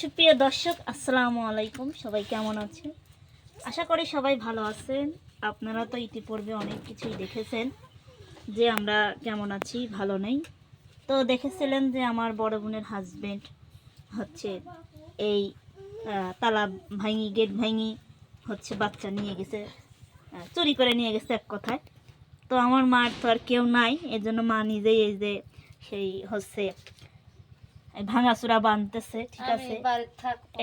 সুপ্রিয় দর্শক, আসসালামু আলাইকুম। সবাই কেমন আছেন? আশা করি সবাই ভালো আছেন। আপনারা তো ইতিপূর্বে অনেক কিছুই দেখেছেন যে আমরা কেমন আছি, ভালো নেই। তো দেখেছিলেন যে আমার বড় বোনের হাজবেন্ড হচ্ছে এই তালা ভাঙি গেট ভাঙি হচ্ছে বাচ্চা নিয়ে গেছে চুরি করে নিয়ে গেছে এক কথায়। তো আমার মার তো আর কেউ নাই এর জন্য মা নিজেই এই যে সেই হচ্ছে ভাঙাচুরা বানতেছে ঠিক আছে?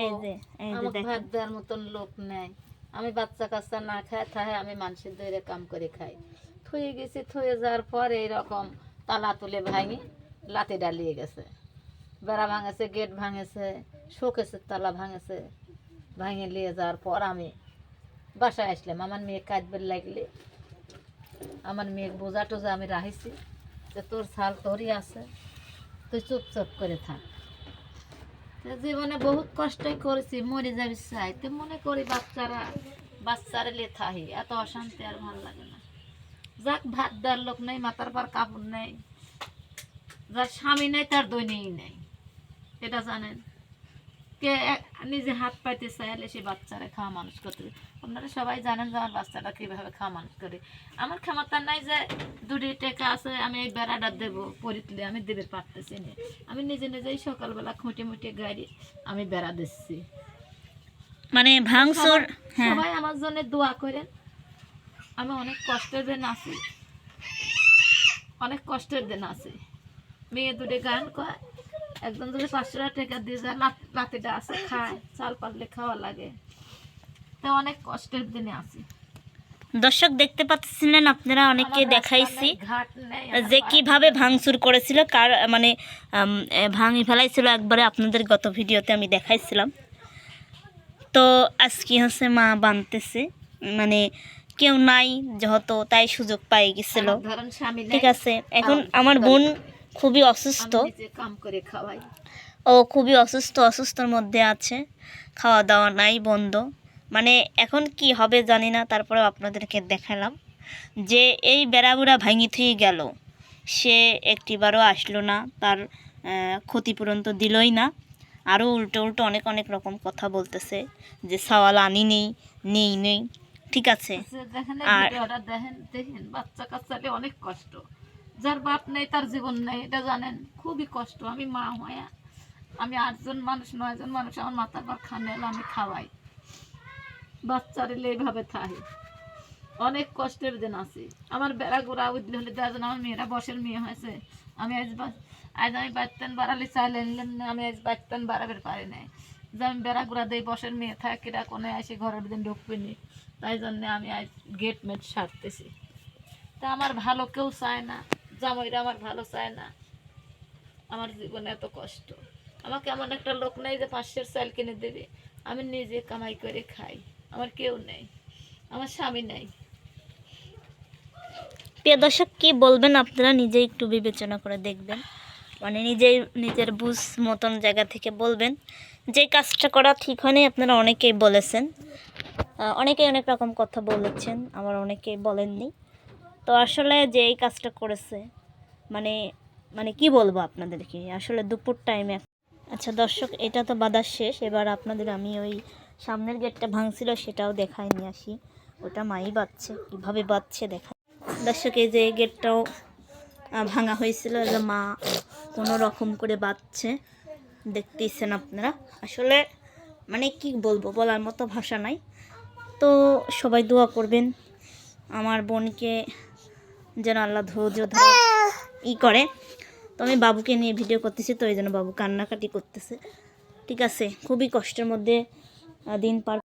এই যে এই যে আমাকে ভাত দেওয়ার মতন লোক নেই। আমি বাচ্চা কাচ্চা না খায় থাহে আমি মানুষের দৈরে কাম করে খাই। থুয়ে গেছি থুয়ে যাওয়ার পর এইরকম তালা তুলে ভাঙি লাতে ডালিয়ে গেছে। বেড়া ভাঙেছে গেট ভাঙেছে শোকেছে তালা ভাঙেছে। ভাঙে নিয়ে যাওয়ার পর আমি বাসায় আসলাম। আমার মেয়ে কাঁদবে লাগলে। আমার মেয়ে বোঝা টোজা আমি রাখিছি যে তোর ছাল তোরই আছে। তুই চুপচাপ করে থাক। জীবনে বহুত কষ্টই করেছি, মরে যাবি চাই। তো মনে করি বাচ্চারা বাচ্চারা লেথাহি, এত অশান্তি আর ভালো লাগে না। যাক, ভাত দেওয়ার লোক নেই, মাথার পর কাপড় নেই। যার স্বামী নেই, তার দৈনিক নেই। এটা জানেন? কে নিজে হাত পাইতে চাইলে সে বাচ্চারা খাওয়া মানুষ করতে আপনারা সবাই জানেন যে আমার বাচ্চাটা কীভাবে খাওয়া মানুষ করে। আমার ক্ষমতা নাই যে দুটি টাকা আছে আমি এই বেড়াটা দেবো পরিতলে আমি দেবে পারতেছি না। আমি নিজে নিজেই সকালবেলা খুঁটে মুটে গাড়ি আমি বেড়া দিচ্ছি। মানে ভাঙচুর সবাই- হ্যাঁ। সবাই আমার জন্য দোয়া করেন। আমি অনেক কষ্টের দিন আছি। অনেক কষ্টের দিন আছি। মেয়ে দুটো গান কয় একদম যদি পাঁচশো টাকা দিয়ে যায় লাত- লাতিটা আছে খায় চাল পারলে খাওয়া লাগে। তো অনেক কষ্টের দিনে আছি। দর্শক দেখতে পাচ্ছিলেন আপনারা অনেকে দেখাইছি যে কীভাবে ভাঙচুর করেছিল কার মানে ভাঙি ফেলাইছিল একবারে আপনাদের গত ভিডিওতে আমি দেখাইছিলাম। তো আজকে হচ্ছে মা বানতেছে মানে কেউ নাই যেহেতু তাই সুযোগ পাই গেছিল। ঠিক আছে এখন আমার বোন খুবই অসুস্থ। কাম করে খাওয়াই। ও খুবই অসুস্থ অসুস্থর মধ্যে আছে। খাওয়া দাওয়া নাই বন্ধ। মানে এখন কি হবে জানি না তারপরে আপনাদেরকে দেখালাম। যে এই বেড়াবুড়া ভাঙি থুই গেল। সে একটিবারও আসলো না তার ক্ষতিপূরণ তো দিলই না। আরও উল্টো উল্টো অনেক অনেক রকম কথা বলতেছে যে সওয়াল আনি নেই নেই নেই। ঠিক আছে? এই আর- দেখেন বাচ্চা কাচ্চালে অনেক কষ্ট। যার বাপ নেই, তার জীবন নেই, এটা জানেন, খুবই কষ্ট। আমি মা হয়ে, আমি আটজন মানুষ, নয়জন মানুষ, আমার মাথার পর খানে আমি খাওয়াই। বাচ্চার এলে এইভাবে থাকি অনেক কষ্টের দিন আছে। আমার বেড়া গোড়া উঠলে হলে দেওয়া আমার মেয়েরা বসের মেয়ে হয়েছে। আমি আজ আজ আমি বাচ্চান বাড়ালে চাইলে নিলাম না, আমি আজ বাচ্চান বাড়াবের পারি নাই। যে আমি বেড়া গোড়া দিই, বসের মেয়ে থাকে কিরা কোনে এসে ঘরের দিন ঢুকবিনি তাই জন্য আমি আজ গেট মেট সারতেছি। তা আমার ভালো কেউ চায় না। জামাইরা আমার ভালো চায় না। আমার জীবনে এত কষ্ট। আমাকে এমন একটা লোক নেই যে পাঁচশের চাল কিনে দেবে। আমি নিজে কামাই করে খাই। আমার কেউ নেই। আমার স্বামী নেই। প্রিয় দর্শক, কি বলবেন? আপনারা নিজেই একটু বিবেচনা করে দেখবেন। মানে নিজেই নিজের বুঝ মতন জায়গা থেকে বলবেন। যে কাজটা করা ঠিক হয়নি, আপনারা অনেকেই বলেছেন। অনেকেই অনেক রকম কথা বলেছেন। আমার অনেকেই বলেননি। তো আসলে যে এই কাজটা করেছে মানে মানে কি বলব আপনাদেরকে? আসলে দুপুর টাইমে আচ্ছা দর্শক, এটা তো বাদার শেষ। এবার আপনাদের আমি ওই সামনের গেটটা ভাঙছিল সেটাও দেখায় নিয়ে আসি। ওটা মাই বাচ্ছে কীভাবে বাচ্ছে দেখা দর্শক, এই যে গেটটাও ভাঙা হয়েছিল। যে মা কোনো রকম করে বাঁধছে। দেখতেইছেন আপনারা? আসলে মানে কি বলব, বলার মতো ভাষা নাই। তো সবাই দোয়া করবেন। আমার বোনকে যেন আল্লাহ ধৈর্য ধরে ই করে। তো আমি বাবুকে নিয়ে ভিডিও করতেছি, তো এই জন্য বাবু কান্নাকাটি করতেছে। ঠিক আছে, খুবই কষ্টের মধ্যে দিন পার